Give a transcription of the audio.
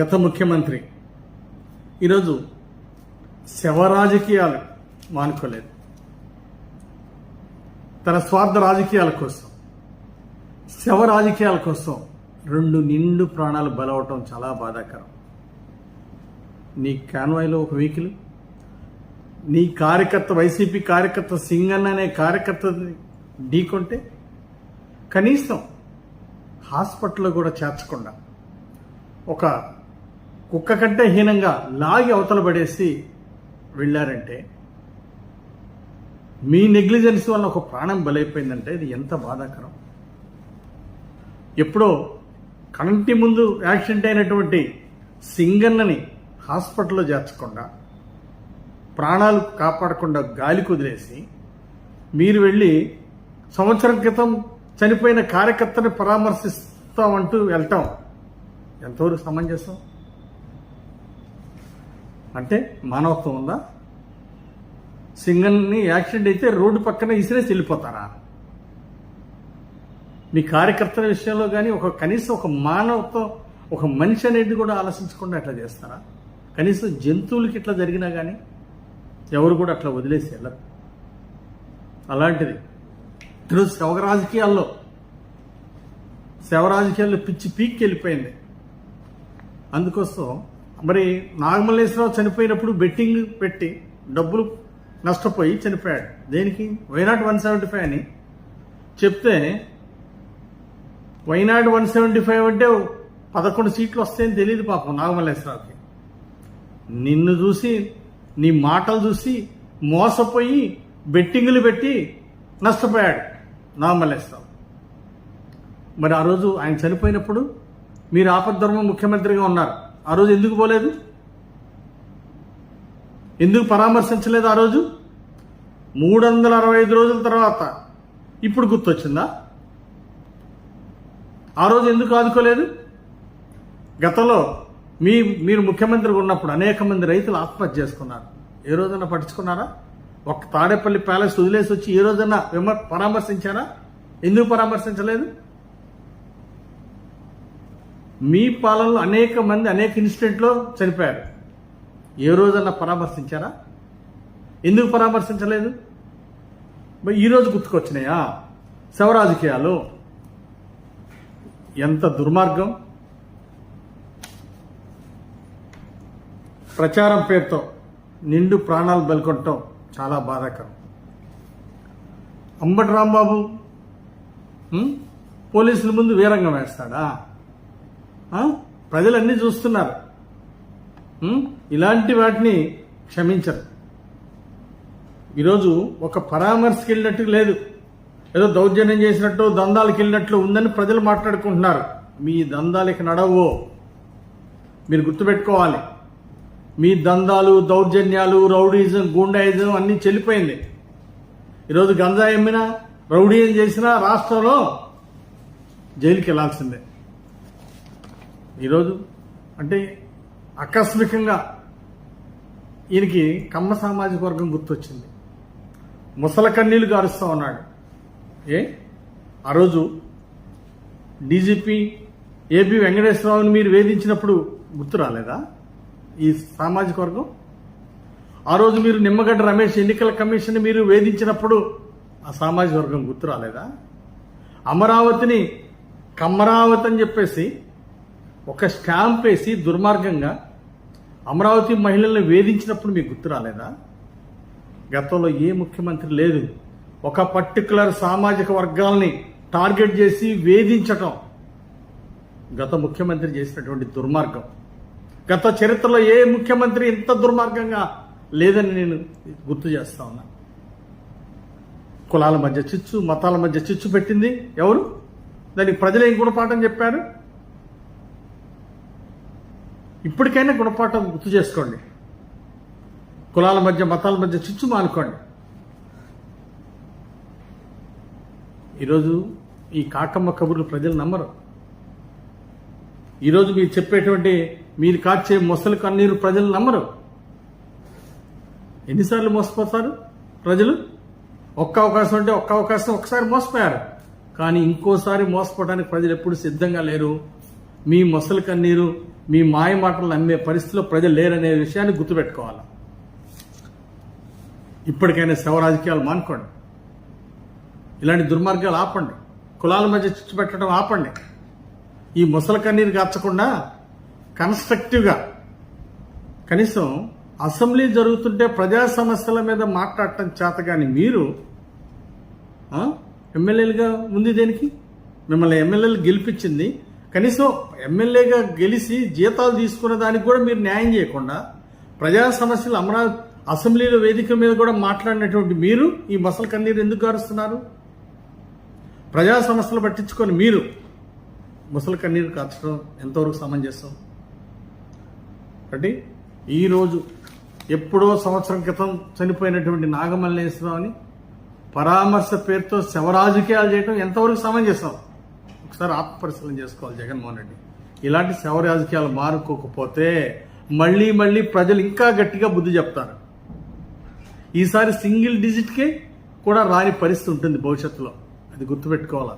గత ముఖ్యమంత్రి. ఈరోజు శవ రాజకీయాలు మానుకోలేదు. తన స్వార్థ రాజకీయాల కోసం శవ రాజకీయాల కోసం రెండు నిండు ప్రాణాలు బలవటం చాలా బాధాకరం. నీ కాన్వాయ్లో ఒక వెహికల్ నీ కార్యకర్త వైసీపీ కార్యకర్త సింగన్ అనే కార్యకర్తని ఢీకొంటే కనీసం హాస్పిటల్లో కూడా చేర్చకుండా ఒక కుక్క కంటే హీనంగా లాగి అవతల పడేసి వెళ్ళారంటే మీ నెగ్లిజెన్స్ వల్ల ఒక ప్రాణం బలైపోయిందంటే ఇది ఎంత బాధాకరం? ఎప్పుడో కంటి ముందు యాక్సిడెంట్ అయినటువంటి సింగన్నని హాస్పిటల్లో చేర్చకుండా ప్రాణాలు కాపాడకుండా గాలి కుదిలేసి మీరు వెళ్ళి సంవత్సరం క్రితం చనిపోయిన కార్యకర్తని పరామర్శిస్తామంటూ వెళ్తాం ఎంతవరకు సమంజసం? అంటే మానవత్వం ఉందా? సింగన్ని యాక్సిడెంట్ అయితే రోడ్డు పక్కన ఇసిరేసి వెళ్ళిపోతారా? మీ కార్యకర్తల విషయంలో కానీ ఒక కనీసం ఒక మానవత్వం ఒక మనిషి అనేది కూడా ఆలోచించకుండా అట్లా చేస్తారా? కనీసం జంతువులకి ఇట్లా జరిగినా కానీ ఎవరు కూడా అట్లా వదిలేసి వెళ్ళరు. అలాంటిది. ఈరోజు శవ రాజకీయాల్లో శవ రాజకీయాల్లో పిచ్చి పీక్కి వెళ్ళిపోయింది. అందుకోసం మరి నాగమల్లేశ్వరరావు చనిపోయినప్పుడు బెట్టింగ్ పెట్టి డబ్బులు నష్టపోయి చనిపోయాడు. దేనికి? వైనాట్ వన్ సెవెంటీ ఫైవ్ అని చెప్తే వైనాట్ వన్ సెవెంటీ ఫైవ్ అంటే పదకొండు సీట్లు వస్తాయని తెలియదు పాపం నాగమల్లేశ్వరరావుకి నిన్ను చూసి నీ మాటలు చూసి మోసపోయి బెట్టింగులు పెట్టి నష్టపోయాడు నాగమల్లేశ్వరరావు మరి ఆ రోజు ఆయన చనిపోయినప్పుడు మీరు ఆపద్ధర్మ ముఖ్యమంత్రిగా ఉన్నారు. ఆ రోజు ఎందుకు పోలేదు? ఎందుకు పరామర్శించలేదు ఆ రోజు? మూడు వందల అరవై ఐదు రోజుల తర్వాత. ఇప్పుడు గుర్తొచ్చిందా? ఆ రోజు ఎందుకు ఆదుకోలేదు? గతంలో మీ మీరు ముఖ్యమంత్రిగా ఉన్నప్పుడు అనేక మంది రైతులు ఆత్మహత్య చేసుకున్నారు. ఏ రోజైనా పట్టించుకున్నారా? ఒక తాడేపల్లి ప్యాలెస్ వదిలేసి వచ్చి ఏ రోజన్నా విమర్ పరామర్శించారా? ఎందుకు పరామర్శించలేదు? మీ పాలనలో అనేక మంది అనేక ఇన్సిడెంట్లో చనిపోయారు. ఏ రోజన్నా పరామర్శించారా? ఎందుకు పరామర్శించలేదు? మరి ఈరోజు గుర్తుకొచ్చినాయా? శవరాజకీయాలు ఎంత దుర్మార్గం. ప్రచారం పేరుతో నిండు ప్రాణాలు బెల్కొట్టడం చాలా బాధాకరం. అంబటి రాంబాబు పోలీసుల ముందు వీరంగం వేస్తాడా? ప్రజలన్నీ చూస్తున్నారు. ఇలాంటి వాటిని క్షమించరు. ఈరోజు ఒక పరామర్శకి వెళ్ళినట్టు లేదు. ఏదో దౌర్జన్యం చేసినట్టు దందాలకు వెళ్ళినట్లు ఉందని ప్రజలు మాట్లాడుకుంటున్నారు. మీ దందాలకి నడవు. మీరు గుర్తుపెట్టుకోవాలి. మీ దందాలు దౌర్జన్యాలు రౌడీజం గూండాయిజం అన్నీ చెల్లిపోయింది. ఈరోజు గంజా అమ్మినా రౌడీజం చేసినా రాష్ట్రంలో జైలుకి వెళ్ళాల్సిందే ఈరోజు అంటే ఆకస్మికంగా ఈయనకి కమ్మ సామాజిక వర్గం గుర్తొచ్చింది. ముసల కన్నీళ్ళు గారుస్తూ ఉన్నాడు. ఏ? ఆ రోజు డీజీపీ ఏపీ వెంకటేశ్వరరావుని మీరు వేధించినప్పుడు గుర్తు రాలేదా? ఈ సామాజిక వర్గం? ఆ రోజు మీరు నిమ్మగడ్డ రమేష్ ఎన్నికల కమిషన్ మీరు వేధించినప్పుడు ఆ సామాజిక వర్గం గుర్తు రాలేదా? అమరావతిని కమ్మరావతి అని చెప్పేసి ఒక స్టాంప్ వేసి దుర్మార్గంగా అమరావతి మహిళల్ని వేధించినప్పుడు మీకు గుర్తు రాలేదా? గతంలో ఏ ముఖ్యమంత్రి లేదు. ఒక పర్టికులర్ సామాజిక వర్గాల్ని టార్గెట్ చేసి వేధించటం గత ముఖ్యమంత్రి చేసినటువంటి దుర్మార్గం. గత చరిత్రలో ఏ ముఖ్యమంత్రి ఇంత దుర్మార్గంగా లేదని నేను గుర్తు చేస్తా ఉన్నా. కులాల మధ్య చిచ్చు మతాల మధ్య చిచ్చు పెట్టింది ఎవరు? దానికి ప్రజలు ఏం గుణపాఠం చెప్పారు? ఇప్పటికైనా గుణపాఠం గుర్తు చేసుకోండి. కులాల మధ్య మతాల మధ్య చిచ్చు మానుకోండి. ఈరోజు ఈ కాకమ్మ కబుర్లు ప్రజలు నమ్మరు. ఈరోజు మీరు చెప్పేటువంటి మీరు కాచే మొసలి కన్నీరు ప్రజలు నమ్మరు. ఎన్నిసార్లు మోసపోతారు ప్రజలు? ఒక్క అవకాశం అంటే ఒక్క అవకాశం ఒకసారి మోసపోయారు. కానీ ఇంకోసారి మోసపోవడానికి ప్రజలు ఎప్పుడు సిద్ధంగా లేరు. మీ మొసలు కన్నీరు మీ మాయ మాటలు నమ్మే పరిస్థితిలో ప్రజలు లేరనే విషయాన్ని గుర్తుపెట్టుకోవాలి. ఇప్పటికైనా శవ రాజకీయాలు మానుకోండి. ఇలాంటి దుర్మార్గాలు ఆపండి. కులాల మధ్య చిచ్చు పెట్టడం ఆపండి. ఈ ముసల కన్నీరు కార్చకుండా కన్స్ట్రక్టివ్గా కనీసం అసెంబ్లీ జరుగుతుంటే ప్రజా సమస్యల మీద మాట్లాడటం చేత కానీ మీరు ఎమ్మెల్యేలుగా ఉంది దేనికి? మిమ్మల్ని ఎమ్మెల్యేలు గెలిపించింది కనీసం ఎమ్మెల్యేగా గెలిచి జీతాలు తీసుకున్న దానికి కూడా మీరు న్యాయం చేయకుండా ప్రజా సమస్యలు అమరావతి అసెంబ్లీలో వేదిక మీద కూడా మాట్లాడినటువంటి మీరు ఈ మసలు కన్నీరు ఎందుకు కారుస్తున్నారు ప్రజా సమస్యలు పట్టించుకొని మీరు ముసలి కన్నీరు కార్చడం ఎంతవరకు సమంజసం? కాబట్టి ఈరోజు ఎప్పుడో సంవత్సరం క్రితం చనిపోయినటువంటి నాగమల్లేశ్వరరావుని పరామర్శ పేరుతో శవరాజకీయాలు చేయడం ఎంతవరకు సమంజసం? ఒకసారి ఆత్మపరిశీలన చేసుకోవాలి జగన్మోహన్ రెడ్డి. ఇలాంటి శవ రాజకీయాలు మారుకోకపోతే మళ్ళీ మళ్ళీ ప్రజలు ఇంకా గట్టిగా బుద్ధి చెప్తారు. ఈసారి సింగిల్ డిజిట్కి కూడా రాని పరిస్థితి ఉంటుంది భవిష్యత్తులో. అది గుర్తుపెట్టుకోవాలి?